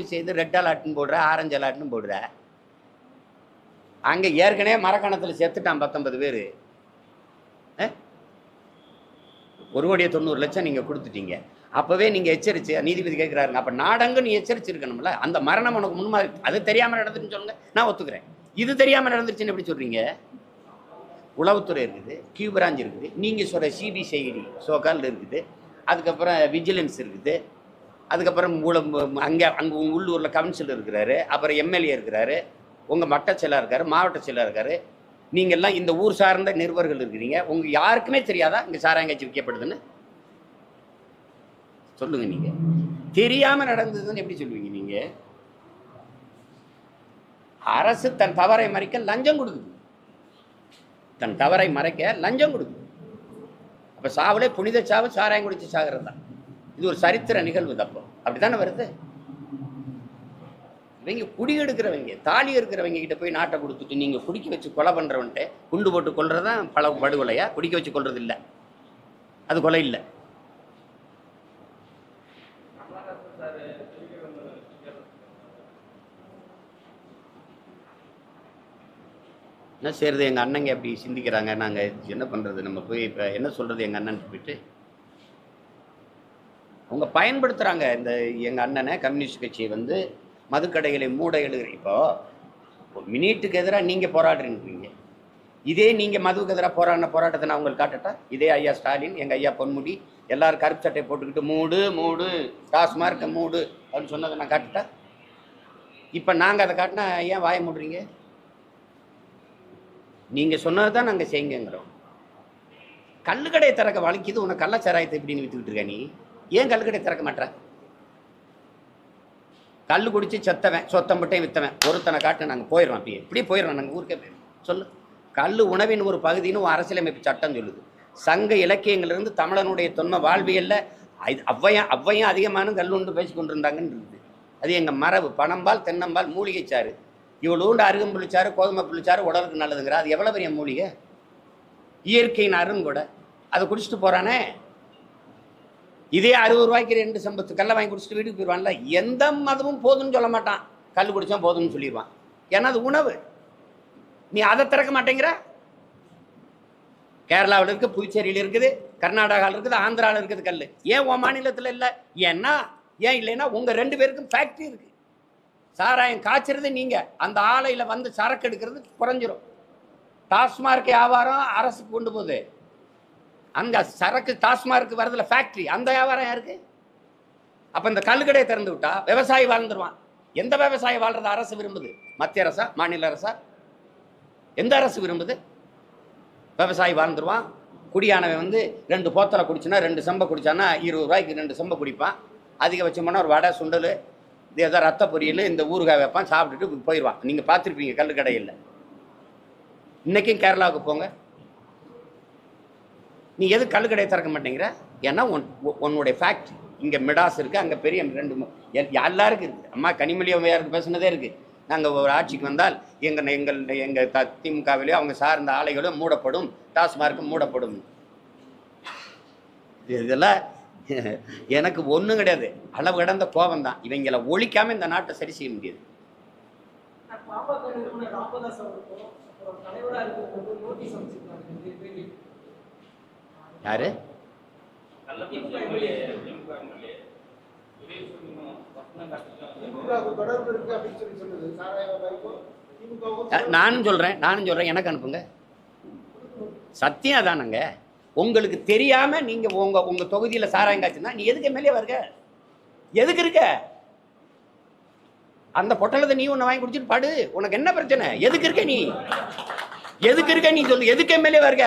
செய்து ரெட் அலாட்னு போடுற ஆரஞ்சு அலாட்னு போடுற. அங்கே ஏற்கனவே மரக்கணத்தில் செத்துட்டான் பத்தொன்பது பேர். ஒரு கோடியே தொண்ணூறு லட்சம் நீங்கள் கொடுத்துட்டீங்க. அப்போவே நீங்கள் எச்சரிச்சு நீதிபதி கேட்குறாருங்க அப்போ நாடங்கு நீ எச்சரிச்சிருக்கணும்ல? அந்த மரணம் உனக்கு முன்மாதிரி அது தெரியாமல் நடந்துருன்னு சொல்லுங்க. நான் ஒத்துக்கிறேன். இது தெரியாமல் நடந்துருச்சுன்னு எப்படி சொல்கிறீங்க உளவுத்துறை இருக்குது கியூ பிரான்ச் இருக்குது நீங்கள் சொல்கிற சிபிசிஐடி சோகால் இருக்குது. அதுக்கப்புறம் விஜிலன்ஸ் இருக்குது. அதுக்கப்புறம் உங்களை அங்கே அங்கே உள்ளூரில் கவுன்சில் இருக்கிறாரு அப்புறம் எம்எல்ஏ இருக்கிறாரு உங்கள் மட்ட செயலாக இருக்காரு மாவட்ட செயலாக இருக்காரு. நீங்கள்லாம் இந்த ஊர் சார்ந்த நிருபர்கள் இருக்கிறீங்க. உங்கள் யாருக்குமே தெரியாதா இங்கே சாராயங்காய்ச்சி விற்கப்படுதுன்னு சொல்லுங்க நீங்கள் தெரியாமல் நடந்ததுன்னு எப்படி சொல்லுவீங்க நீங்கள் அரசு தன் தவறை மறைக்க லஞ்சம் கொடுக்குது. தன் தவறை மறைக்க லஞ்சம் கொடுக்குது. அப்போ சாவலே புனித சாவு சாராயம் குடிச்சு சாகிறது தான் இது ஒரு சரித்திர நிகழ்வு தப்போ அப்படித்தானே வருது? இவங்க குடி எடுக்கிறவங்க தாலி இருக்கிறவங்க கிட்ட போய் நாட்டை கொடுத்துட்டு நீங்க குடிக்க வச்சு கொலை பண்றவன்ட்டு குண்டு போட்டு கொள்றதான் பல படுகொலையா? குடிக்க வச்சு கொள்றது இல்லை. அது கொலை இல்லை. என்ன செய்யறது எங்கள் அண்ணங்க அப்படி சிந்திக்கிறாங்க. நாங்கள் என்ன பண்ணுறது நம்ம போய் இப்போ என்ன சொல்கிறது எங்கள் அண்ணன் போயிட்டு? அவங்க பயன்படுத்துகிறாங்க இந்த எங்கள் அண்ணனை கம்யூனிஸ்ட் கட்சியை வந்து மதுக்கடைகளை மூட எழுகிற இப்போ மினிட்டுக்கு எதிராக நீங்கள் போராடுறீங்க. இதே நீங்கள் மதுவுக்கு எதிராக போராடின போராட்டத்தை நான் உங்களுக்கு காட்டட்டா? இதே ஐயா ஸ்டாலின் எங்கள் ஐயா பொன்முடி எல்லாரும் கருப்பு சட்டை போட்டுக்கிட்டு மூடு மூடு டாஸ்மார்க்கை மூடு அப்படின்னு சொன்னதை நான் காட்டுட்டா? இப்போ நாங்கள் அதை காட்டினா ஏன் வாய மூடுறீங்க? நீங்கள் சொன்னது தான் நாங்கள் செய்யுங்கிறோம். கல்லுக்கடையை திறக்க வலிக்குது உனக்கு கள்ளச்சாராயத்தை இப்படின்னு வித்துக்கிட்டு இருக்க நீ. ஏன் கல்லுக்கடை திறக்க மாட்டேற? கல் குடிச்சு செத்தவன் சொத்தம் மட்டும் வித்தவன் ஒருத்தனை காட்டு நாங்கள் போயிடுறோம் அப்படியே இப்படியே போயிடுறோம் நாங்கள் ஊருக்கே போயிடுவோம் சொல்லு. கல் உணவின் ஒரு பகுதின்னு ஒரு அரசியலமைப்பு சட்டம் சொல்லுது. சங்க இலக்கியங்கள்லேருந்து தமிழனுடைய தொன்மை வாழ்வியல்ல இது ஔவையும் ஔவையும் அதிகமான கல் உண்டு பேசி கொண்டிருந்தாங்கன்னு இருக்குது. அது எங்கள் மரபு. பணம்பால் தென்னம்பால் மூலிகை சாறு. இவ்வளோண்டு அருகம்புள்ளிச்சாறு கோதுமை புள்ளிச்சாறு உடலுக்கு நல்லதுங்கிற. அது எவ்வளோ பெரிய மூலிகை? இயற்கையின் அருங்கூட. அதை குடிச்சிட்டு போகிறானே இதே அறுபது ரூபாய்க்கு ரெண்டு சம்பத்து கல்லை வாங்கி குடிச்சிட்டு வீட்டுக்கு போயிடுவான்ல. எந்த மதமும் போதும்னு சொல்ல மாட்டான். கல் குடித்தான் போதும்னு சொல்லிடுவான். ஏன்னா அது உணவு. நீ அதை திறக்க மாட்டேங்கிற? கேரளாவில் இருக்குது புதுச்சேரியில் இருக்குது கர்நாடகாவில் இருக்குது ஆந்திராவில் இருக்குது கல். ஏன் உன் மாநிலத்தில் இல்லை? ஏன்னா ஏன் இல்லைன்னா உங்கள் ரெண்டு பேருக்கும் ஃபேக்ட்ரி இருக்குது சாராயம் காய்ச்சறது நீங்கள் அந்த ஆலையில் வந்து சரக்கு எடுக்கிறது குறைஞ்சிரும். டாஸ்மார்க் வியாபாரம் அரசு கொண்டு போகுது. அங்கே சரக்கு டாஸ்மார்க் வரதுல ஃபேக்ட்ரி அந்த வியாபாரம் யாருக்கு? அப்போ இந்த கல்லுக்கடையை திறந்து விட்டா விவசாயி வாழ்ந்துருவான். எந்த விவசாயி வாழ்றத அரசு விரும்புது? மத்திய அரசா மாநில அரசா? எந்த அரசு விரும்புது? விவசாயி வாழ்ந்துருவான். குடியானவன் வந்து ரெண்டு போத்தலை குடிச்சுனா ரெண்டு செம்பை குடிச்சானா இருபது ரூபாய்க்கு ரெண்டு செம்பை குடிப்பான். அதிகபட்சமான ஒரு வடை சுண்டல் இது ஏதோ ரத்த பொரியல் இந்த ஊறுகாய் வைப்பான் சாப்பிட்டுட்டு போயிடுவான். நீங்கள் பார்த்துருப்பீங்க கல் கடையில் இன்றைக்கும் கேரளாவுக்கு போங்க. நீ எது கல் கடையை திறக்க மாட்டேங்கிற? ஏன்னா உன் உன்னுடைய ஃபேக்ட்ரி இங்கே மிடாஸ் இருக்குது அங்கே பெரிய ரெண்டு மூ- எல்லாருக்கும் இருக்குது அம்மா கனிமொழி அம்மையாருக்கு பேசுனதே இருக்குது நாங்கள் ஒரு ஆட்சிக்கு வந்தால் எங்கள் எங்கள் எங்கள் த திமுகவிலேயோ அவங்க சார்ந்த ஆலைகளும் மூடப்படும். டாஸ்மார்க்கும் மூடப்படும். இதெல்லாம் எனக்கு ஒன்றும் கிடையாது. அளவு கடந்த கோபம் தான் இவங்களை ஒழிக்காமல் இந்த நாட்டை சரி செய்ய முடியாது. பாமக ராமதாஸ் அவருக்கும் இருக்கிறது நோட்டீஸ் அமைச்சிருக்காங்க அஹ், நானும் சொல்கிறேன் நானும் சொல்கிறேன் எனக்கு அனுப்புங்க. சத்தியம் அதானங்க. உங்களுக்கு தெரியாம நீங்க உங்க உங்க தொகுதியில சாராயம் காய்ச்சுனா நீ எதுக்கு எம்எல்ஏ வருக எதுக்கு இருக்க? அந்த பொட்டலத்தை நீ ஒன்று வாங்கி குடிச்சிட்டு பாடு. உனக்கு என்ன பிரச்சனை? எதுக்கு இருக்க நீ? எதுக்கு இருக்க நீ சொல்லு? எதுக்கு எம்எல்ஏ வருக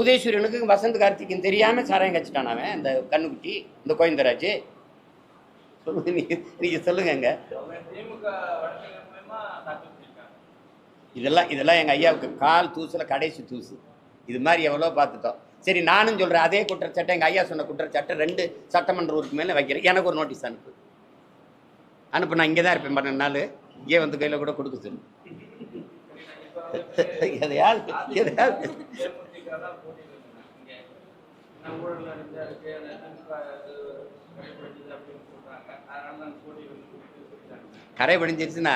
உதயசூரியனுக்கு வசந்த் கார்த்திக்கும் தெரியாமல் சாராயம் கச்சிட்டான் அவன் இந்த கண்ணுக்குட்டி இந்த கோவிந்தராஜ் சொல்லுங்க நீங்க நீங்க சொல்லுங்கங்க. இதெல்லாம் இதெல்லாம் எங்கள் ஐயாவுக்கு கால் தூசில் கடைசி தூசு. இது மாதிரி எவ்வளோ பார்த்துட்டோம். சரி நானும் சொல்கிறேன் அதே குற்றச்சாட்டை எங்கள் ஐயா சொன்ன குற்றச்சாட்டை ரெண்டு சட்டமன்ற உறுப்பு மேலே வைக்கிறேன். எனக்கு ஒரு நோட்டீஸ் அனுப்பு. அனுப்பு நான் இங்கே தான் இருப்பேன் பன்னெண்டு நாள் இங்கே வந்து கையில் கூட கொடுக்க சொல்லு. எதையாவது எதையாவது. கரை படிஞ்சிருச்சுன்னா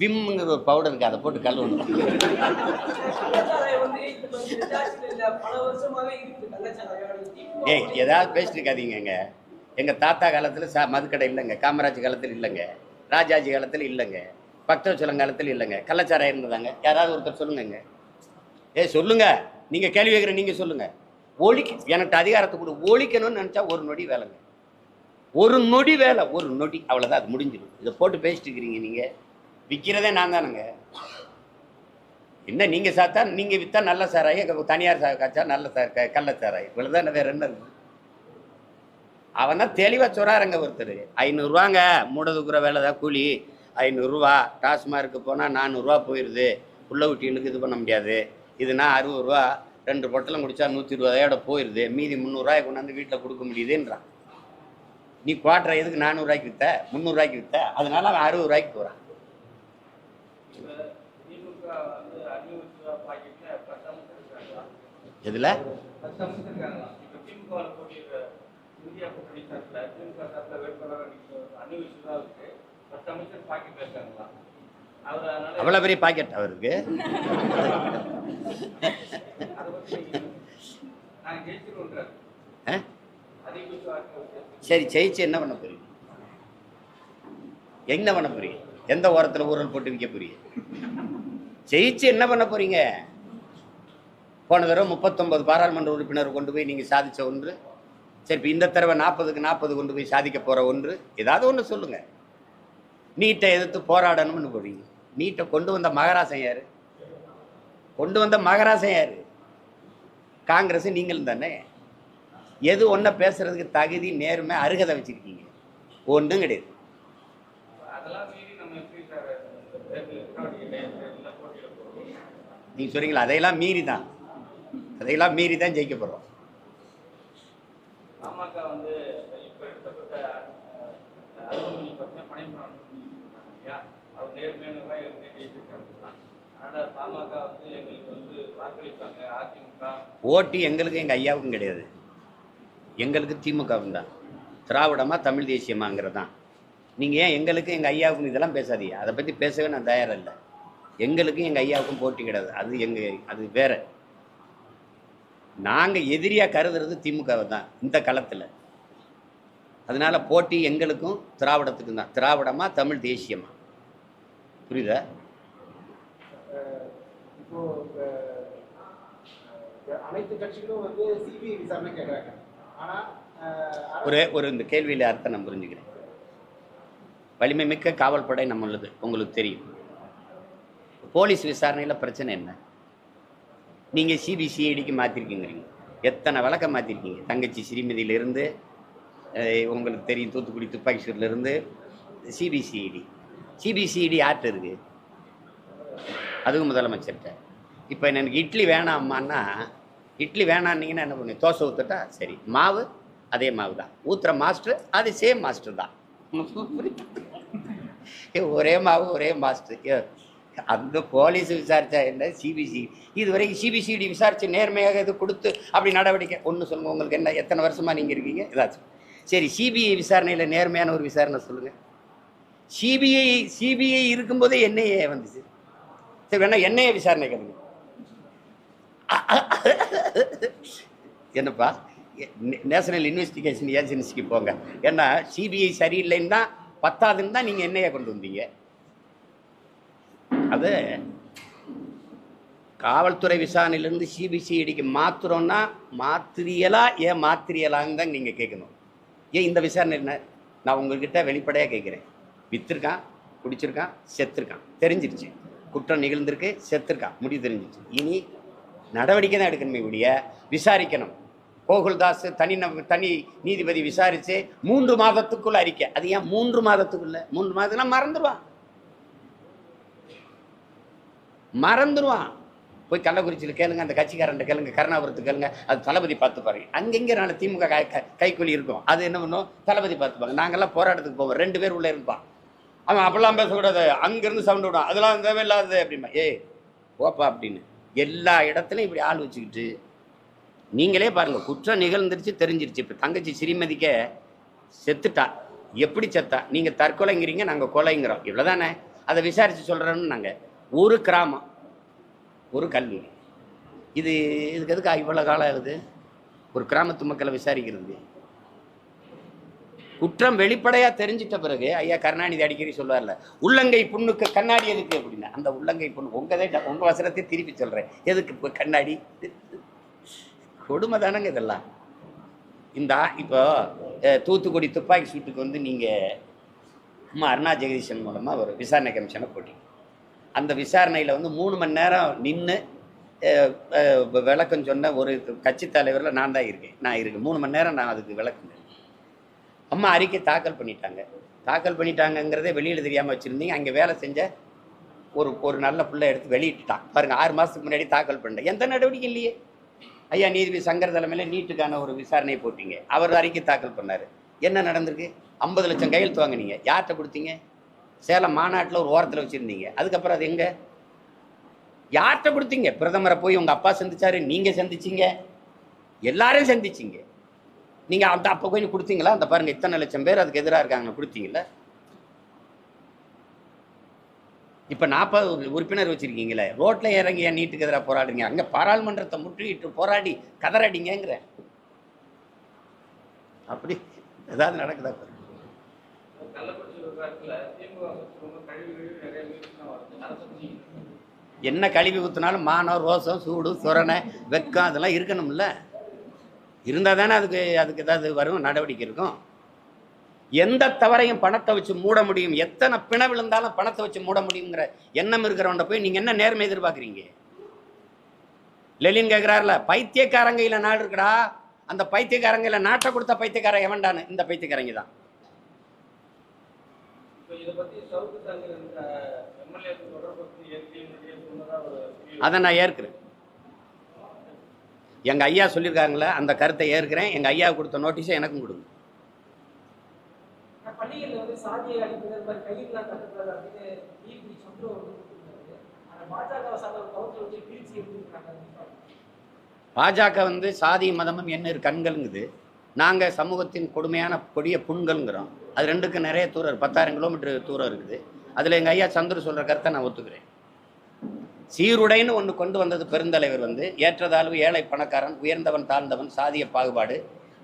விம்ங்கிற ஒரு பவுடர் இருக்குது அதை போட்டு இருக்கு திமுக ஏய் ஏதாவது பேசிட்டு எங்கள் தாத்தா காலத்தில் சா மதுக்கடை இல்லைங்க காமராஜ் காலத்தில் இல்லைங்க ராஜாஜி காலத்தில் இல்லைங்க பக்தவச்சலம் காலத்தில் இல்லைங்க கள்ளச்சாராயம் இருந்ததாங்க. யாராவது ஒருத்தர் சொல்லுங்கங்க ஏய் சொல்லுங்க. நீங்கள் கேள்வி கேட்குற நீங்கள் சொல்லுங்க. ஒழிக்க எனக்கு அதிகாரத்தை கொடு ஒழிக்கணும்னு நினச்சா ஒரு நொடி வேலைங்க. ஒரு நொடி வேலை ஒரு நொடி அவ்வளோதான் அது முடிஞ்சிடும். இதை போட்டு பேசிட்டு இருக்கிறீங்க நீங்கள் விற்கிறதே நான் தானுங்க. என்ன நீங்கள் சாத்தா நீங்கள் விற்றா நல்ல சாராயம் தனியார் சா காய்ச்சா நல்ல சார் க- கள்ள சாராயம் இவ்வளோதான் வேறு என்ன இருக்குது அவன் தான் தெளிவாக சொல்கிறாருங்க ஒருத்தர். ஐநூறுரூவாங்க மூடதுக்குற வேலை தான் கூலி. ஐநூறுரூவா டாஸ்மார்க்கு போனால் நானூறுரூவா போயிடுது உள்ள ஊட்டிகளுக்கு இது பண்ண முடியாது. இதுனா அறுபது ரூபா ரெண்டு பொட்டலம் குடித்தா நூற்றி இருபதாயோட போயிடுது மீதி முந்நூறுரூவாய் கொண்டாந்து வீட்டில் கொடுக்க முடியுதுன்றான். நீ குவாட்டரை எதுக்கு நானூறுரூவாய்க்கு வித்த? முந்நூறுரூவாய்க்கு வித்த? அதனால அவன் அறுபது ரூபாய்க்கு போகிறான் எதில்? பத்து இந்தியா திமுக வேட்பாளர் இருக்கு பத்து அமைச்சர் பாக்கெட்ல இருக்காங்களா அவ்வளோ பெரிய பாக்கெட் அவருக்கு. சரி ஜெயிச்சு என்ன பண்ண போறீங்க? என்ன பண்ண போறீங்க? எந்த ஓரத்தில் ஊரல் போட்டு விற்க போறீங்க? ஜெயிச்சு என்ன பண்ண போறீங்க? போன தடவை முப்பத்தொன்பது பாராளுமன்ற உறுப்பினர் கொண்டு போய் நீங்கள் சாதிச்ச ஒன்று. சரி இப்போ இந்த தடவை நாற்பதுக்கு நாற்பது கொண்டு போய் சாதிக்க போகிற ஒன்று. ஏதாவது ஒன்று சொல்லுங்கள் நீட்டை எதிர்த்து போராடணும்னு போறீங்க. நீட்டை கொண்டு வந்த மகராசன் யார்? கொண்டு வந்த மகராசன் யார்? காங்கிரஸ் நீங்களும் தானே. எது ஒன்றை பேசுறதுக்கு தகுதி நேர்மை அருகதை வச்சுருக்கீங்க? ஒன்றும் கிடையாது. நீங்கள் சொல்கிறீங்களா அதையெல்லாம் மீறி தான் அதையெல்லாம் மீறி தான் ஜெயிக்க போகிறோம் பாமக வந்து இப்போ எடுக்கப்பட்ட அலுவலகம் பற்றின பணிபுரம் இல்லையா அவர் நேர்மையானவராக இருந்து ஜெயிச்சிருக்காங்க அதனால் பாமக வந்து எங்களுக்கு வந்து வாக்களிப்பாங்க அதிமுக ஓட்டு எங்களுக்கு எங்கள் ஐயாவுக்கும் கிடையாது. எங்களுக்கு திமுகவும் தான். திராவிடமா தமிழ் தேசியமாங்கிறது தான் நீங்கள் ஏன் எங்களுக்கு எங்கள் ஐயாவுக்கும் இதெல்லாம் பேசாதீங்க. அதை பற்றி பேசவே நான் தயாராக இல்லை. எங்களுக்கும் எங்கள் ஐயாவுக்கும் போட்டி கிடையாது. அது எங்கள் அது வேற. நாங்கள் எதிரியாக கருதுறது திமுகவை தான் இந்த களத்தில். அதனால போட்டி எங்களுக்கும் திராவிடத்துக்கும் தான். திராவிடமா தமிழ் தேசியமா. புரியுதா? அனைத்து கட்சிகளும் வந்து சிபிஐ விசாரணை கேட்குறாங்க. ஒரு ஒரு இந்த கேள்வியில் அர்த்தம் நான் புரிஞ்சுக்கிறேன். வலிமை மிக்க காவல்படை நம்மளது உங்களுக்கு தெரியும். போலீஸ் விசாரணையில் பிரச்சனை என்ன? நீங்கள் சிபிசிஐடிக்கு மாற்றிருக்கீங்கிறீங்க எத்தனை விளக்கம் மாற்றிருக்கீங்க தங்கச்சி ஸ்ரீமதியிலிருந்து உங்களுக்கு தெரியும் தூத்துக்குடி துப்பாக்கி சூர்லேருந்து சிபிசிஐடி சிபிசிஐடி யார்கிட்ட இருக்குது அதுவும் முதலமைச்சர்கிட்ட. இப்போ எனக்கு இட்லி வேணாமான்னா இட்லி வேணான்னீங்கன்னா என்ன பண்ணுங்க தோசை ஊற்றுட்டா சரி. மாவு? அதே மாவு தான் ஊற்றுற மாஸ்டர் அது சேம் மாஸ்டர் தான். ஒரே மாவு ஒரே மாஸ்டர். ஏ, அந்த போலீஸ் விசாரிச்சா என்ன? சிபிசி இதுவரைக்கும் சிபிசிடி விசாரித்து நேர்மையாக இது கொடுத்து அப்படி நடவடிக்கை. ஒன்று சொல்லுங்கள் உங்களுக்கு என்ன? எத்தனை வருஷமாக நீங்கள் இருக்கீங்க? ஏதாச்சும் சரி சிபிஐ விசாரணையில் நேர்மையான ஒரு விசாரணை சொல்லுங்கள் சிபிஐ சிபிஐ இருக்கும்போதே என்ஐஏ வந்துச்சு. சரி வேணா என்ஐஏ விசாரணை கேளுங்க. என்னப்பா? நேஷனல் இன்வெஸ்டிகேஷன் ஏஜென்சிக்கு போங்க. ஏன்னா சிபிஐ சரியில்லைன்னு தான் பத்தாதுன்னு தான் நீங்கள் என்னைய கொண்டு வந்தீங்க. அது காவல்துறை விசாரணையிலேருந்து சிபிசிஐடிக்கு மாத்துறோன்னா மாத்திரியலா ஏன் மாத்திரியலான்னு தான் நீங்கள் கேட்கணும். ஏன் இந்த விசாரணை என்ன? நான் உங்ககிட்ட வெளிப்படையாக கேட்குறேன். விற்றுருக்கான் குடிச்சிருக்கான் செத்துருக்கான். தெரிஞ்சிருச்சு. குற்றம் நிகழ்ந்திருக்கு செத்துருக்கான். முடிவு தெரிஞ்சிருச்சு. இனி நடவடிக்கை தான் எடுக்கணுமே ஒழிய விசாரிக்கணும். கோகுல்தாஸ் தனி நப- தனி நீதிபதி விசாரித்து மூன்று மாதத்துக்குள்ள அறிக்கை. அது ஏன் மூன்று மாதத்துக்குள்ள? மூன்று மாதத்துக்குலாம் மறந்துடுவான் மறந்துடுவான் போய் கள்ளக்குறிச்சியில் கேளுங்க அந்த கட்சிக்காரன் கேளுங்க கருணாபுரத்து கேளுங்க அது தளபதி பார்த்து பாருங்க அங்கங்கே நாலு திமுக கை- கை- கைக்கூலி இருக்கும். அது என்ன பண்ணும்? தளபதி பார்த்துப்பாங்க. நாங்கள்லாம் போராட்டத்துக்கு போவோம். ரெண்டு பேர் உள்ளே இருப்பான். அவன் அப்படிலாம் பேசக்கூடாது. அங்கேருந்து சவுண்டு விடும் அதெல்லாம் தேவையில்லாதது அப்படிம்பா. ஏய் ஓப்பா அப்படின்னு. எல்லா இடத்துலையும் இப்படி ஆள் வச்சுக்கிட்டு நீங்களே பாருங்கள் குற்றம் நிகழ்ந்துருச்சு தெரிஞ்சிருச்சு. இப்போ தங்கச்சி ஸ்ரீமதிக்க செத்துட்டா. எப்படி செத்தா? நீங்கள் தற்கொலைங்கிறீங்க நாங்கள் கொலைங்கிறோம். இவ்வளோதானே அதை விசாரித்து சொல்கிறோன்னு நாங்கள் ஒரு கிராமம் ஒரு கல்லூரி. இது இதுக்கு எதுக்கு இவ்வளோ காலம் ஆகுது? ஒரு கிராமத்து மக்களை விசாரிக்கிறது குற்றம் வெளிப்படையாக தெரிஞ்சிட்ட பிறகு ஐயா கருணாநிதி அடிக்கடி சொல்லுவார்ல உள்ளங்கை புண்ணுக்கு கண்ணாடி எதுக்கு? அப்படின்னா அந்த உள்ளங்கை புண்ணு உங்கதே உங்க வசனத்தை திருப்பி சொல்றேன். எதுக்கு இப்போ கண்ணாடி? கொடுமை தானங்க இதெல்லாம். இந்த இப்போ தூத்துக்குடி துப்பாக்கி சூட்டுக்கு வந்து நீங்கள் அம்மா அருணா ஜெகதீஷன் மூலமாக ஒரு விசாரணை கமிஷனை போட்டி அந்த விசாரணையில் வந்து மூணு மணி நேரம் நின்று விளக்கம் சொன்ன ஒரு கட்சி தலைவரில் நான் தான் இருக்கேன். நான் இருக்கேன். மூணு மணி நேரம் நான் அதுக்கு விளக்குங்க அம்மா அறிக்கை தாக்கல் பண்ணிட்டாங்க. தாக்கல் பண்ணிட்டாங்கங்கிறதே வெளியில் தெரியாமல் வச்சுருந்தீங்க. அங்கே வேலை செஞ்ச ஒரு ஒரு நல்ல பிள்ளை எடுத்து வெளியிட்டுட்டான் பாருங்கள் ஆறு மாதத்துக்கு முன்னாடி தாக்கல் பண்ணிட்டேன் எந்த நடவடிக்கை இல்லையே. ஐயா நீதிபதி சங்கர் தலைமையில் நீட்டுக்கான ஒரு விசாரணையை போட்டீங்க. அவர் அறிக்கை தாக்கல் பண்ணார். என்ன நடந்திருக்கு? ஐம்பது லட்சம் கையெழுத்து வாங்கினீங்க. யார்கிட்ட கொடுத்தீங்க? சேலம் மாநாட்டில் ஒரு ஓரத்தில் வச்சுருந்தீங்க. அதுக்கப்புறம் அது எங்கே? யார்கிட்ட கொடுத்தீங்க? பிரதமரை போய் உங்கள் அப்பா சந்திச்சாரு நீங்கள் சந்திச்சீங்க. எல்லாரையும் சந்திச்சிங்க. நீங்கள் அந்த அப்போ கொஞ்சம் கொடுத்தீங்களா? அந்த பாருங்க இத்தனை லட்சம் பேர் அதுக்கு எதிராக இருக்காங்க கொடுத்தீங்களா இப்போ நாற்பது உறுப்பினர் வச்சிருக்கீங்களே ரோட்டில் இறங்கி ஏன் நீட்டுக்கு எதிராக போராடுறீங்க? அங்கே பாராளுமன்றத்தை முற்றுகிட்டு போராடி கதறடிங்கிற அப்படி ஏதாவது நடக்குதா என்ன கழிவு கழிவு ஊற்றினாலும் மானம் ரோசம் சூடு சுரணை வெக்கம் அதெல்லாம் இருக்கணும்ல? இருந்தால் தானே அதுக்கு அதுக்கு ஏதாவது வரும் நடவடிக்கை இருக்கும். எந்த தவறையும் பணத்தை வச்சு மூட முடியும். எத்தனை பிண விழுந்தாலும் பணத்தை வச்சு மூட முடியுங்கிற எண்ணம் இருக்கிறவன்ட போய் நீங்கள் என்ன நேர்மை எதிர்பார்க்குறீங்க? லெலின் கேட்குறாருல பைத்தியக்காரங்கையில் நாடு இருக்குடா. அந்த பைத்தியக்காரங்கையில் நாட்டை கொடுத்த பைத்தியக்காரன் எவன்டான்னு? இந்த பைத்தியக்காரங்க தான். இப்போ இதை பத்தி சவுக்கு தங்கர் இந்த எம்எல்ஏ தொடர்பு ஏற்கனவே முன்னாடியே சொன்னதா ஒரு feel. அதை நான் ஏற்கிறேன் எங்கள் ஐயா சொல்லியிருக்காங்களே அந்த கருத்தை ஏற்கிறேன். எங்கள் ஐயா கொடுத்த நோட்டீஸை எனக்கும் கொடுங்க. பாஜக வந்து சாதி மதமும் என்ன கண்கள்ங்குது. நாங்கள் சமூகத்தின் கொடுமையான கொடிய புண்கள்ங்கிறோம். அது ரெண்டுக்கும் நிறைய தூரம். பத்தாயிரம் கிலோமீட்டர் தூரம் இருக்குது. அதில் எங்கள் ஐயா சந்துரு சொல்கிற கருத்தை நான் ஒத்துக்கிறேன். சீருடைன்னு ஒன்று கொண்டு வந்தது பெருந்தலைவர் வந்து. ஏற்றதாழ்வு ஏழை பணக்காரன் உயர்ந்தவன் தாழ்ந்தவன் சாதிய பாகுபாடு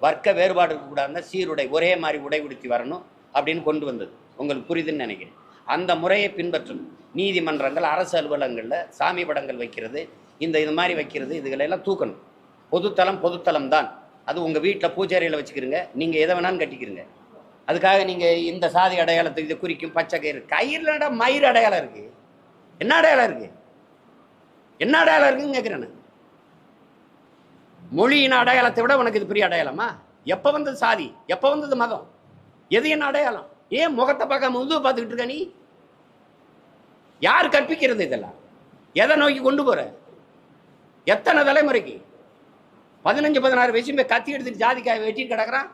வர்க்க வேறுபாடு இருக்கக்கூடாதுன்னா சீருடை ஒரே மாதிரி உடை உடுத்தி வரணும் அப்படின்னு கொண்டு வந்தது. உங்களுக்கு புரியுதுன்னு நினைக்கிறேன். அந்த முறையை பின்பற்றும் நீதிமன்றங்கள் அரசு அலுவலகங்களில் சாமி படங்கள் வைக்கிறது இந்த இது மாதிரி வைக்கிறது இதுகளெல்லாம் தூக்கணும். பொதுத்தலம் பொதுத்தலம் தான். அது உங்கள் வீட்டில் பூஜாரியில் வச்சுக்கிறீங்க. நீங்கள் எதை வேணாலும் கட்டிக்கிறீங்க. அதுக்காக நீங்கள் இந்த சாதி அடையாளத்துக்கு இது குறிக்கும் பச்சை கயிறு. கயிறுலடா மயிர் அடையாளம் இருக்குது என்ன அடையாளம் இருக்குது என்ன அடையாளம் இருக்குன்னு கேட்குறேன் மொழியின் அடையாளத்தை விட உனக்கு இது பெரிய அடையாளமா? எப்போ வந்தது சாதி? எப்போ வந்தது மதம்? எது என்ன அடையாளம்? ஏன் முகத்தை பார்க்காம முதுவை பார்த்துக்கிட்டு இருக்க நீ? யார் கற்பிக்கிறது இதெல்லாம்? எதை நோக்கி கொண்டு போற? எத்தனை தலைமுறைக்கு? பதினஞ்சு பதினாறு வயசு போய் கத்தி எடுத்துட்டு ஜாதிக்காய் வெட்டி கிடக்குறான்?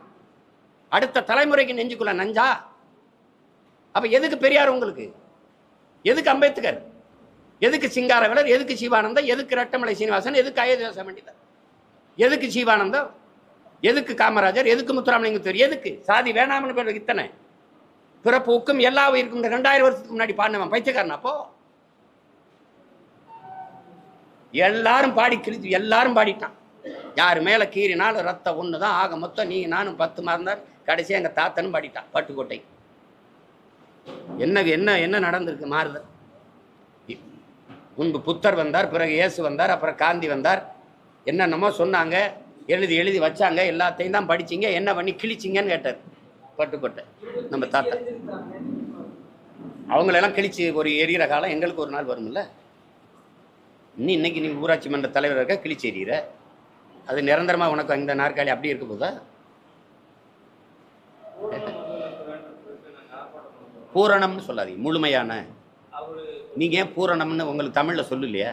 அடுத்த தலைமுறைக்கு நெஞ்சுக்குள்ள நஞ்சா? அப்ப எதுக்கு பெரியார் உங்களுக்கு? எதுக்கு அம்பேத்கர்? எதுக்கு சிங்காரவேலர் எதுக்கு சிவானந்தம் எதுக்கு ரெட்டமலை சீனிவாசன் எதுக்கு அயோத்தியாச பண்டிதர்? எதுக்கு சிவானந்தம் எதுக்கு காமராஜர்? எதுக்கு முத்துராமலிங்கத்தூர்? எதுக்கு? சாதி வேணாம்னு பேர் இத்தனை. பிறப்புக்கும் எல்லா உயிருக்கும் இந்த ரெண்டாயிரம் வருஷத்துக்கு முன்னாடி பாடினவன் பைத்தியக்காரன் அப்போ. எல்லாரும் பாடி கிழிச்சு எல்லாரும் பாடிட்டான். யார் மேலே கீறினாலும் ரத்தம் ஒன்று தான் ஆக மொத்தம் நீ நானும் பத்து மறந்தார் கடைசியாக எங்கள் தாத்தனும் பாடிட்டான் பட்டுக்கோட்டை என்ன என்ன என்ன நடந்திருக்கு மாறுதல்? முன்பு புத்தர் வந்தார் பிறகு இயேசு வந்தார் அப்புறம் காந்தி வந்தார். என்னென்னமோ சொன்னாங்க எழுதி எழுதி வச்சாங்க எல்லாத்தையும் தான் படிச்சீங்க என்ன பண்ணி கிழிச்சிங்கன்னு கேட்டார். பட்டுக்கோட்டை நம்ம தாத்தா. அவங்களெல்லாம் கிழிச்சு ஒரு எரியிற காலம் எங்களுக்கு ஒரு நாள் வரும்ல. நீ இன்னைக்கு நீ ஊராட்சி மன்ற தலைவர் இருக்க கிழிச்சு எறிகிற அது நிரந்தரமாக உனக்கு இந்த நாற்காலி அப்படி இருக்க போதா? பூரணம்னு சொல்லாதீங்க முழுமையான நீங்கள் ஏன் பூரணம்னு உங்களுக்கு தமிழில் சொல்லலையா?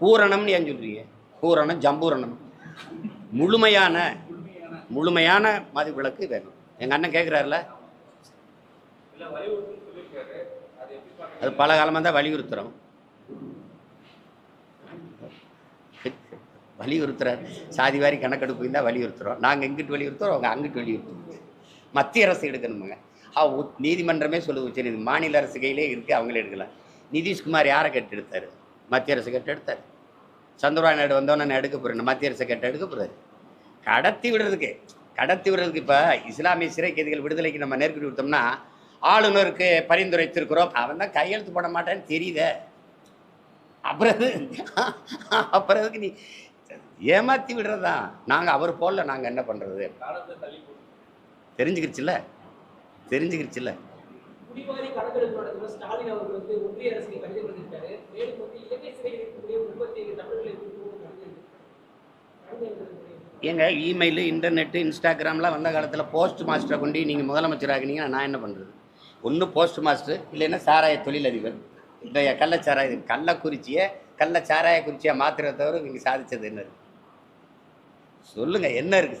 பூரணம்னு ஏன் சொல்றீங்க? பூரணம் ஜம்பூரணம். முழுமையான முழுமையான மது விளக்கு வேணும். எங்கள் அண்ணன் கேட்குறாருல அது பல காலமாக தான் வலியுறுத்துறோம். வலியுறுத்துறார். சாதி வாரி கணக்கெடுப்பு தான் வலியுறுத்துறோம். நாங்கள் இங்கிட்டு வலியுறுத்துறோம்? அவங்க அங்கிட்டு வலியுறுத்துறோம். மத்திய அரசு எடுக்கணுமுங்க. நீதிமன்றமே சொல்லுது உச்ச நீதி மாநில அரசு கையிலே இருக்குது அவங்களே எடுக்கலாம். நிதிஷ்குமார் யாரை கேட்டு எடுத்தார் மத்திய அரசு கேட்டு எடுத்தார் சந்திரபாபு நாயுடு வந்தோன்னே நான் எடுக்க போகிறேன் மத்திய அரசு கேட்டு எடுக்க போகிறாரு கடத்தி விடுறதுக்கு கடத்தி விடுறதுக்கு இப்போ இஸ்லாமிய சிறை கைதிகள் விடுதலைக்கு நம்ம நெருக்கடி கொடுத்தோம்னா ஆளுநருக்கு பரிந்துரைத்திருக்கிறோம். அவன் தான் கையெழுத்து போட மாட்டான்னு தெரியுதே. அப்புறம் எது- அப்புறம் எதுக்கு நீ ஏமாத்தி விடுறதா நாங்கள் அவர் போடல நாங்கள் என்ன பண்ணுறது தெரிஞ்சுக்கிடுச்சுல்ல தெரிஞ்சுக்கிடுச்சுல்ல. ஏங்க இமெயில் இன்டர்நெட்டு இன்ஸ்டாகிராம்லாம் வந்த காலத்தில் போஸ்ட் மாஸ்டரை கொண்டு நீங்கள் முதலமைச்சராகினீங்கன்னா நான் என்ன பண்ணுறது ஒன்று போஸ்ட் மாஸ்டர் இல்லைன்னா சாராய தொழிலதிபர். இந்த கள்ளச்சாராய கள்ளக்குறிச்சியை கள்ளச்சாராய குறிச்சியை மாத்திரத்தை தவிர நீங்கள் சாதிச்சது என்ன இருக்கு? சொல்லுங்க என்ன இருக்கு?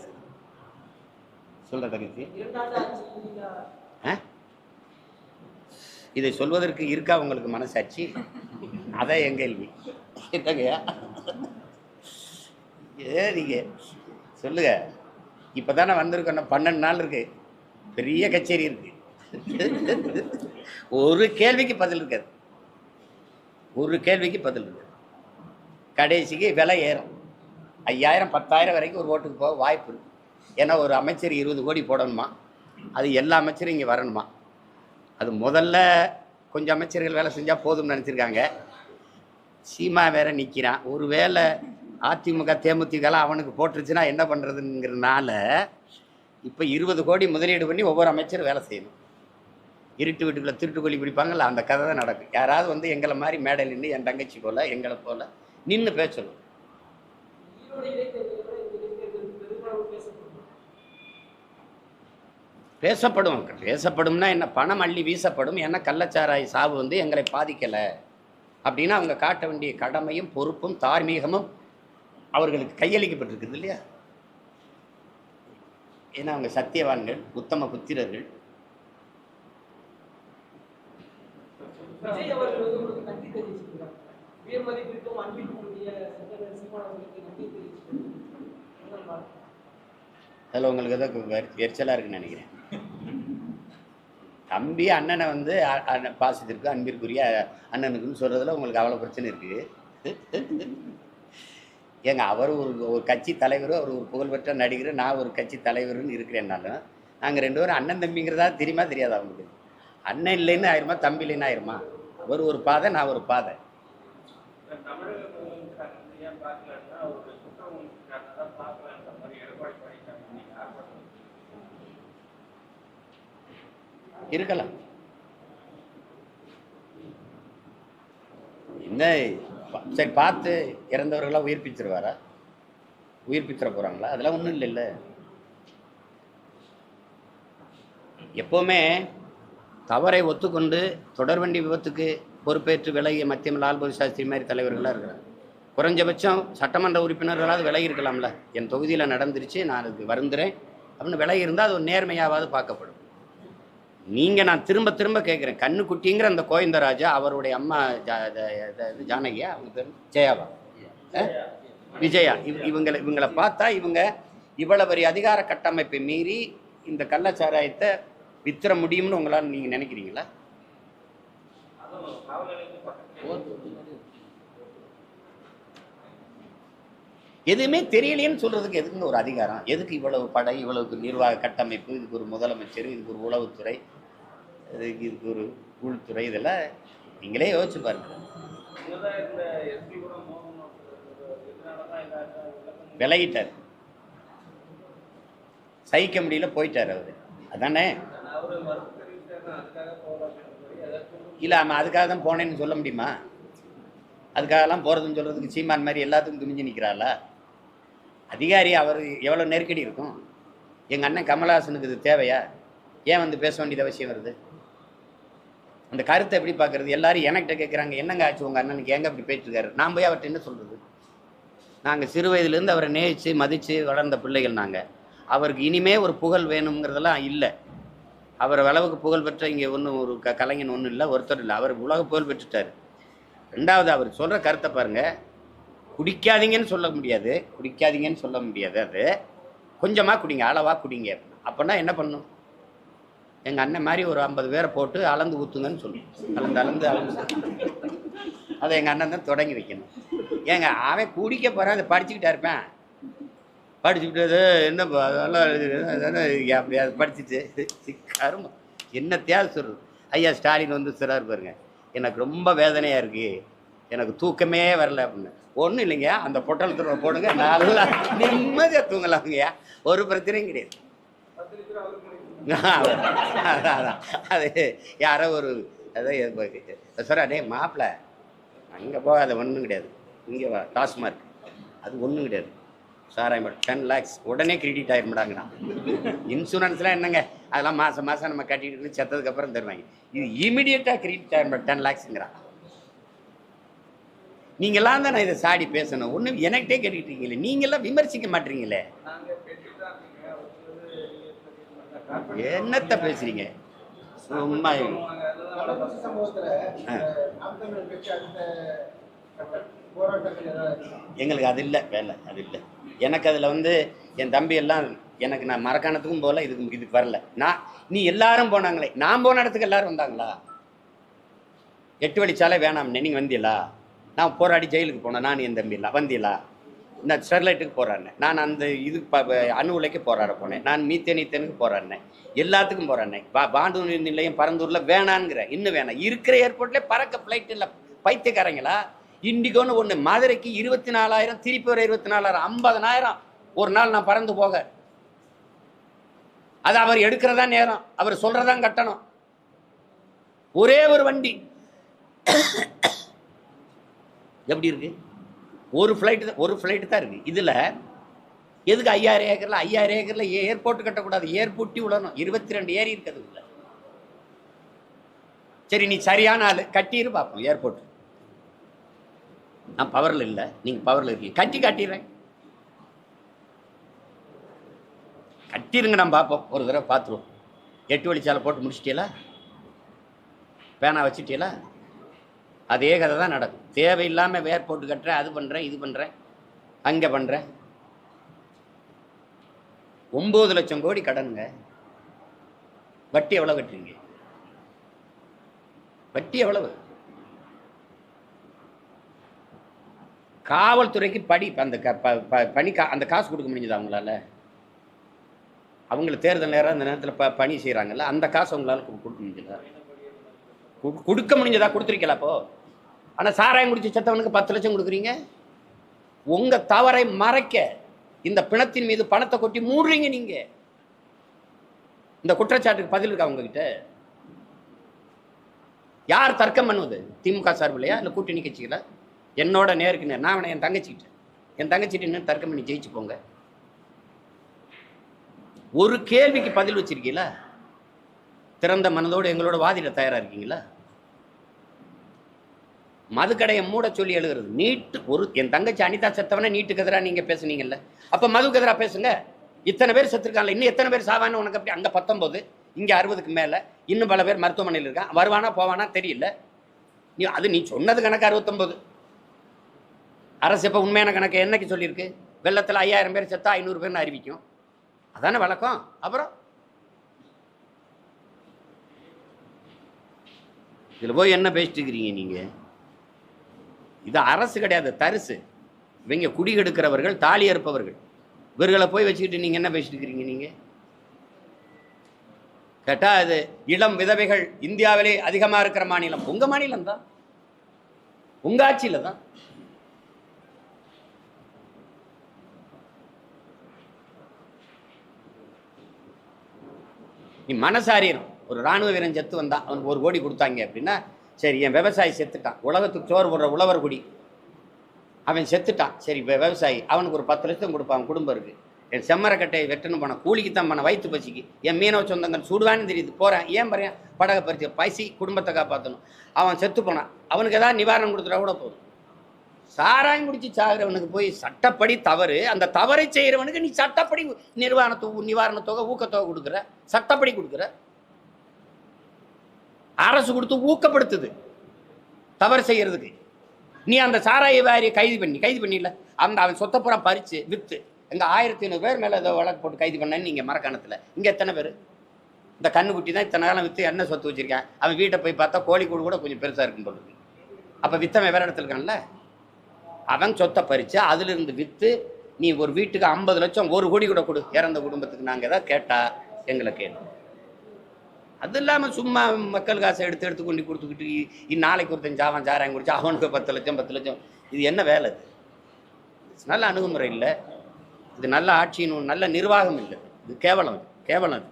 சொல்ற தகுதி இதை சொல்வதற்கு இருக்கா உங்களுக்கு மனசாட்சி? அதான் என் கேள்வி. என்னங்கய்யா ஏ நீங்க சொல்லுங்க. இப்போ தானே வந்திருக்கோம் பன்னெண்டு நாள் இருக்கு. பெரிய கச்சேரி இருக்கு. ஒரு கேள்விக்கு பதில் இருக்காது. ஒரு கேள்விக்கு பதில் இருக்கு கடைசிக்கு விலை ஏறும். ஐயாயிரம் பத்தாயிரம் வரைக்கும் ஒரு ஓட்டுக்கு போக வாய்ப்பு இருக்கு. ஏன்னா ஒரு அமைச்சர் இருபது கோடி போடணுமா? அது எல்லா அமைச்சரும் இங்கே வரணுமா? அது முதல்ல கொஞ்சம் அமைச்சர்கள் வேலை செஞ்சால் போதும்னு நினச்சிருக்காங்க. சீமா வேற நிற்கிறான் ஒரு வேளை அதிமுக தேமுதிகலாம் அவனுக்கு போட்டுருச்சுன்னா என்ன பண்ணுறதுங்கிறதுனால இப்போ இருபது கோடி முதலீடு பண்ணி ஒவ்வொரு அமைச்சரும் வேலை செய்யணும். இருட்டு வீட்டுக்குள்ளே திருட்டு கொல்லி பிடிப்பாங்கல்ல அந்த கதை தான் நடக்கும். யாராவது வந்து எங்களை மாதிரி மேடையில் நின்று என் தங்கச்சி போல் எங்களை போல நின்று பேசணும் ஈரோடு இடைத்தேர்தலை விட இந்த இடைத்தேர்தல் பெரும்பாலும் பேசப்படும் பேசப்படும். பேசப்படும்னா என்ன? பணம் அள்ளி வீசப்படும். ஏன்னா கள்ளச்சாராய சாவு வந்து எங்களை பாதிக்கலை அப்படின்னா அவங்க காட்ட வேண்டிய கடமையும் பொறுப்பும் தார்மீகமும் அவர்களுக்கு கையளிக்கப்பட்டிருக்குது இல்லையா? ஏன்னா அவங்க சத்தியவான்கள் உத்தம புத்திரர்கள். அதில் உங்களுக்கு ஏதோ வெ- எரிச்சலா இருக்குன்னு நினைக்கிறேன். தம்பி அண்ணனை வந்து பாசத்திற்கு அன்பிற்குரிய அண்ணனுக்குன்னு சொல்கிறதுல உங்களுக்கு அவ்வளோ பிரச்சனை இருக்குது ஏங்க அவர் ஒரு ஒரு கட்சி தலைவர் அவர் ஒரு புகழ்பெற்ற நடிகர் நான் ஒரு கட்சி தலைவர்னு இருக்கிறேன்னாலும் நாங்கள் ரெண்டு பேரும் அண்ணன் தம்பிங்கிறதா தெரியுமா தெரியாதா அவங்களுக்கு அண்ணன் இல்லைன்னு ஆயிருமா தம்பி இல்லைன்னு ஆயிருமா? அவர் ஒரு பாதை நான் ஒரு பாதை இந்த தமிழக முதலமைச்சர் வந்து ஏன் பார்க்கலன்னா அவருடைய குற்றம் காரணம் தான் பார்க்கலன்ற மாதிரி எடப்பாடி பழனிசாமி இன்னைக்கு ஆர்ப்பாட்டம் இருக்கலாம். என்ன சரி பார்த்து இறந்தவர்களாக உயிர்ப்பிச்சிருவாரா? உயிர்ப்பிச்சிட போகிறாங்களா அதெல்லாம் ஒன்றும் இல்லைல்ல. எப்போவுமே தவறை ஒத்துக்கொண்டு தொடர்வண்டி விபத்துக்கு பொறுப்பேற்று விலகிய மத்தியம் லால்பகதூர் சாஸ்திரி மாதிரி தலைவர்களாக இருக்கிறாங்க குறைஞ்சபட்சம் சட்டமன்ற உறுப்பினர்களாவது விலகி இருக்கலாம்ல. என் தொகுதியில் நடந்துருச்சு நான் அதுக்கு வருந்துறேன். அப்படின்னு விலகி இருந்தால் அது ஒரு நேர்மையாவது பார்க்கப்படும். நீங்கள் நான் திரும்ப திரும்ப கேட்குறேன் கண்ணுக்குட்டிங்கிற அந்த கோவிந்தராஜா அவருடைய அம்மா ஜா த- இது ஜானகியா அவங்க பேர் ஜெயாவா? விஜயா. இவ் இவங்களை இவங்களை பார்த்தா இவங்க இவ்வளவு பெரிய அதிகார கட்டமைப்பை மீறி இந்த கள்ளச்சாராயத்தை வித்திர முடியும்னு உங்களால் நீங்கள் நினைக்கிறீங்களா? எதுவுமே தெரியலையேன்னு சொல்கிறதுக்கு எதுக்குங்க ஒரு அதிகாரம்? எதுக்கு இவ்வளவு படை இவ்வளவு நிர்வாக கட்டமைப்பு இதுக்கு ஒரு முதலமைச்சர் இதுக்கு ஒரு உளவுத்துறை? இதுக்கு இதுக்கு ஒரு உள்துறை இதெல்லாம் நீங்களே யோசிச்சு பாருங்க. விலகிட்டார். சகிக்க முடியல போயிட்டார் அவர். அதானே? இல்லை ஆமாம் அதுக்காக தான் போனேன்னு சொல்ல முடியுமா? அதுக்காகலாம் போகிறதுன்னு சொல்கிறதுக்கு சீமான் மாதிரி எல்லாத்துக்கும் துணிஞ்சு நிற்கிறாளா அதிகாரி அவர் எவ்வளோ நெருக்கடி இருக்கும்? எங்கள் அண்ணன் கமலஹாசனுக்கு இது தேவையா? ஏன் வந்து பேச வேண்டியது அவசியம் வருது? அந்த கருத்தை எப்படி பார்க்கறது? எல்லாரும் என்கிட்ட கேட்குறாங்க என்னங்க ஆச்சு உங்கள் அண்ணனுக்கு? எங்கே இப்படி போயிட்டுருக்காரு? நான் போய் அவர்கிட்ட என்ன சொல்கிறது நாங்கள் சிறு வயதுலேருந்து அவரை நேசித்து மதித்து வளர்ந்த பிள்ளைகள் நாங்கள் அவருக்கு இனிமே ஒரு புகழ் வேணுங்கிறதெல்லாம் இல்லை. அவர் அளவுக்கு புகழ் பெற்ற இங்கே ஒன்றும் ஒரு க கலைஞன் ஒன்றும் இல்லை ஒருத்தர் இல்லை. அவர் உலக புகழ் பெற்றுட்டார். ரெண்டாவது அவர் சொல்கிற கருத்தை பாருங்கள் குடிக்காதீங்கன்னு சொல்ல முடியாது. குடிக்காதீங்கன்னு சொல்ல முடியாது அது. கொஞ்சமாக குடிங்க அளவாக குடிங்க. அப்படின்னா என்ன பண்ணும்? எங்கள் அண்ணன் மாதிரி ஒரு ஐம்பது பேரை போட்டு அளந்து ஊற்றுங்கன்னு சொல்லுவோம். அளந்து அளந்து அளந்து. அதை எங்கள் அண்ணன் தான் தொடங்கி வைக்கணும். ஏங்க அவன் குடிக்க போகிறான் அதை படிச்சுக்கிட்டா இருப்பேன். படிச்சுக்கிட்டது என்ன அதெல்லாம் அப்படி அதை படிச்சுட்டு கரும. என்ன தேவை சொல்கிறது ஐயா ஸ்டாலின் வந்து சிறார் பாருங்க எனக்கு ரொம்ப வேதனையாக இருக்குது எனக்கு தூக்கமே வரல அப்படின்னு. ஒன்றும் இல்லைங்க அந்த பொட்டலத்தில் போடுங்க நல்லா நிம்மதியாக தூங்கலாம்ங்கய்யா. ஒரு பிரச்சனையும் கிடையாது. அதான் அது யாரோ ஒரு அதான் சார் டே மாப்பிள்ள அங்கே போகாத ஒன்றும் கிடையாது இங்கே வா டாஸ்மார்க் அது ஒன்றும் கிடையாது சாராயம் டென் லேக்ஸ் உடனே கிரெடிட் ஆயிருமாடாங்கண்ணா இன்சூரன்ஸ்லாம் என்னங்க அதெல்லாம் மாதம் மாதம் நம்ம கட்டிட்டு செத்ததுக்கப்புறம் தருவாங்க இது இமீடியட்டாக கிரெடிட் ஆயிரும் டென் லேக்ஸுங்கிறான் நீங்களாம் தான் நான் இதை சாடி பேசணும் ஒன்றும் எனக்கிட்டே கேட்டுக்கிட்டு இருக்கீங்களே நீங்களாம் விமர்சிக்க மாட்டீங்களே என்னத்த பேசுறீங்க சும்மா கள்ளக்குறிச்சி சம்பவத்துல ஆ. நாம் தமிழர் கட்சி அடுத்த என்னத்த பேசுறீங்க? ஏதாவது எங்களுக்கு அது இல்லை வேலை அது இல்லை. எனக்கு அதில் வந்து என் தம்பி எல்லாம் எனக்கு நான் மரக்காணத்துக்கும் போகல இதுக்கு இதுக்கு வரல. நான் நீ எல்லாரும் போனாங்களே நான் போன இடத்துக்கு எல்லாரும் வந்தாங்களா? எட்டு வழிச்சாலே வேணாம்னே நீங்கள் வந்தீங்களா? நான் போராடி ஜெயிலுக்கு போனேன் நான் என் தம்பி இல்லை வந்தீங்களா? நான் ஸ்டெர்லைட்டுக்கு போராடினேன் நான் அந்த இது அணு உலைக்கு போராட போனேன் நான் மீத்தேன் ஈத்தேனுக்கு போராடினேன் எல்லாத்துக்கும் போராடினேன் பா பாண்டூர் நிலையம் பரந்தூரில் வேணாங்கிற இன்னும் வேணாம். இருக்கிற ஏர்போர்ட்லேயே பறக்க ஃப்ளைட் இல்லை. பைத்தியக்காரங்களா? இண்டிகோன்னு ஒன்று மதுரைக்கு இருபத்தி நாலாயிரம் திருப்பி ஒரு இருபத்தி நாலாயிரம் ஐம்பதனாயிரம். ஒரு நாள் நான் பறந்து போக. அது அவர் எடுக்கிறதா நேரம். அவர் சொல்கிறதான் கட்டணம். ஒரே ஒரு வண்டி. எப்படி இருக்கு? ஒரு ஃப்ளைட்டு தான் ஒரு ஃப்ளைட்டு தான் இருக்குது இதில் எதுக்கு ஐயாயிரம் ஏக்கரில்? ஐயாயிரம் ஏக்கரில் ஏர்போர்ட் கட்டக்கூடாது. ஏர்போர்ட்டி விடணும் இருபத்தி ரெண்டு ஏரி இருக்குது உள்ள. சரி நீ சரியான ஆள். கட்டிடு பார்ப்போம். ஏர்போர்ட் நான் பவரில் இல்லை. நீங்கள் பவரில் இருக்கீங்க. கட்டி காட்டிடுறேன். கட்டிருங்க நான் பார்ப்போம். ஒரு தடவை பார்த்துருவோம். எட்டு வழிச்சாலை போட்டு முடிச்சிட்டீங்களா பேனா வச்சுட்டீங்களா அதே கதை தான் நடக்கும். தேவையில்லாமல் வேர் போட்டு கட்டுறேன் அது பண்ணுறேன் இது பண்ணுறேன் அங்கே பண்ணுறேன் ஒம்பது லட்சம் கோடி கடனுங்க. வட்டி எவ்வளோ கட்டுறீங்க? வட்டி எவ்வளவு? காவல்துறைக்கு படி அந்த க- ப- ப- பணி கா அந்த காசு கொடுக்க முடிஞ்சதா அவங்களால அவங்கள தேர்தல் நேரம் அந்த நேரத்தில் ப பணி செய்கிறாங்கல்ல அந்த காசு அவங்களால கொடுக்க முடிஞ்சதா? கொடுக்க முடிஞ்சதா கொடுத்துருக்கீங்களா அப்போ? ஆனால் சாராயம் குடிச்சு செத்தவனுக்கு பத்து லட்சம் கொடுக்குறீங்க? உங்கள் தவறை மறைக்க இந்த பிணத்தின் மீது பணத்தை கொட்டி மூடுறீங்க நீங்கள் இந்த குற்றச்சாட்டுக்கு பதில் இருக்கா உங்ககிட்ட? யார் தர்க்கம் பண்ணுவது? திமுக சார்பில்லையா இல்லை கூட்டணி கட்சிகளா? என்னோட நேருக்கு நேர். நான் என் தங்கச்சிக்கிட்டேன் என் தங்கச்சிட்டு இன்னும் தர்க்கம் பண்ணி ஜெயிச்சு போங்க. ஒரு கேள்விக்கு பதில் வச்சிருக்கீங்களா? திறந்த மனதோடு எங்களோட வாதிட தயாராக இருக்கீங்களா? மதுக்கடையை மூட சொல்லி எழுதுறது நீட்டு ஒரு என் தங்கச்சி அனிதா செத்தவனே நீட்டுக்கு எதிராக நீங்கள் பேசுனீங்கல்ல. அப்போ மதுக்கு எதிராக பேசுங்க. இத்தனை பேர் செத்துருக்காங்கல்ல இன்னும் எத்தனை பேர் சாவான்னு உனக்கு அப்படி அங்கே பத்தொம்போது இங்கே அறுபதுக்கு மேலே இன்னும் பல பேர் மருத்துவமனையில் இருக்கான் வருவானா போவானா தெரியல. நீ அது நீ சொன்னது கணக்கு அறுபத்தொம்போது அரசு இப்போ உண்மையான கணக்கு என்னைக்கு சொல்லியிருக்கு? வெள்ளத்தில் ஐயாயிரம் பேர் செத்தா ஐநூறு பேர்னு அறிவிக்கும். அதானே வழக்கம்? அப்புறம்? இதில் போய் என்ன பேசிட்டு இருக்கிறீங்க நீங்கள் இது அரசு கிடையாது தரிசு. இவங்க குடி எடுக்கிறவர்கள் தாலி அறுப்பவர்கள். இவர்களை போய் வச்சுக்கிட்டு நீங்கள் என்ன பேசிட்டு இருக்கிறீங்க நீங்கள் கேட்டா அது இளம் விதவைகள் இந்தியாவிலே அதிகமாக இருக்கிற மாநிலம். உங்கள் மாநிலம் தான். உங்கள் ஆட்சியில் தான். நீ மனசாரியம் ஒரு ராணுவ வீரன் செத்து வந்தான். அவனுக்கு ஒரு கோடி கொடுத்தாங்க அப்படின்னா சரி என் விவசாயி செத்துட்டான். உலகத்துக்கு சோறு போடுற உழவர் குடி. அவன் செத்துட்டான். சரி இப்போ விவசாயி அவனுக்கு ஒரு பத்து லட்சம் கொடுப்பான் குடும்பம் இருக்குது என் செம்மரக்கட்டையை வெட்டணும் போன கூலிக்கு தான் பண்ண வயிற்று பசிக்கு. என் மீனவ சொந்தங்கள் சுடுவான்னு தெரியுது. போகிறேன் ஏன் பாருங்க படகை பறிச்சு பசி குடும்பத்தை காப்பாற்றணும் அவன் செத்து போனான் அவனுக்கு ஏதாவது நிவாரணம் கொடுத்துட்டா கூட போதும். சாராயம் குடிச்சு சாகிறவனுக்கு போய் சட்டப்படி தவறு அந்த தவறை செய்கிறவனுக்கு நீ சட்டப்படி நிர்வாணத்து நிவாரணத்தொகை நிவாரண தொகை ஊக்கத்தொகை கொடுக்குற சட்டப்படி கொடுக்குற. அரசு கொடுத்து ஊக்கப்படுத்துது. தவறு செய்யறதுக்கு. நீ அந்த சாராய வாரியை கைது பண்ணி கைது பண்ணிடல அந்த அவன் சொத்தை பூரா பறிச்சு வித்து. எங்க ஆயிரத்தி ஐநூறு பேர் மேல ஏதோ வழக்கு போட்டு கைது பண்ணேன்னு நீங்க மரக்கணத்தில். இங்க எத்தனை பேர்? இந்த கண்ணுக்குட்டி தான் இத்தனை காலம் வித்து என்ன சொத்து வச்சிருக்கேன் அவன் வீட்டை போய் பார்த்தா கோழி கூடு கூட கொஞ்சம் பெருசா இருக்கும் போல அப்போ அப்ப வித்தவன் வேற இடத்துல இருக்கான்ல? அவன் சொத்தை பறிச்சு அதுல இருந்து வித்து நீ ஒரு வீட்டுக்கு ஐம்பது லட்சம் ஒரு கோடி கூட கொடு. இறந்த குடும்பத்துக்கு நாங்க ஏதாவது கேட்டா எங்களை கேளு. அது இல்லாமல் சும்மா மக்கள் காசை எடுத்து எடுத்து கொண்டு கொடுத்துக்கிட்டு இ- நாளைக்கு ஒருத்தன் ஜாவான் சாராயம் குடிச்சு அவனுக்கு பத்து லட்சம் பத்து லட்சம். இது என்ன வேலை இது நல்ல அணுகுமுறை இல்லை. இது நல்ல ஆட்சியின் நல்ல நிர்வாகம் இல்லை. இது கேவலம் கேவலம்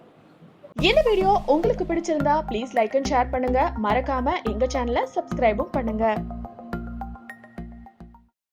இந்த வீடியோ உங்களுக்கு பிடிச்சிருந்தா ப்ளீஸ் லைக் அண்ட் ஷேர் பண்ணுங்க. மறக்காம எங்க சேனலை சப்ஸ்கிரைபும் பண்ணுங்க.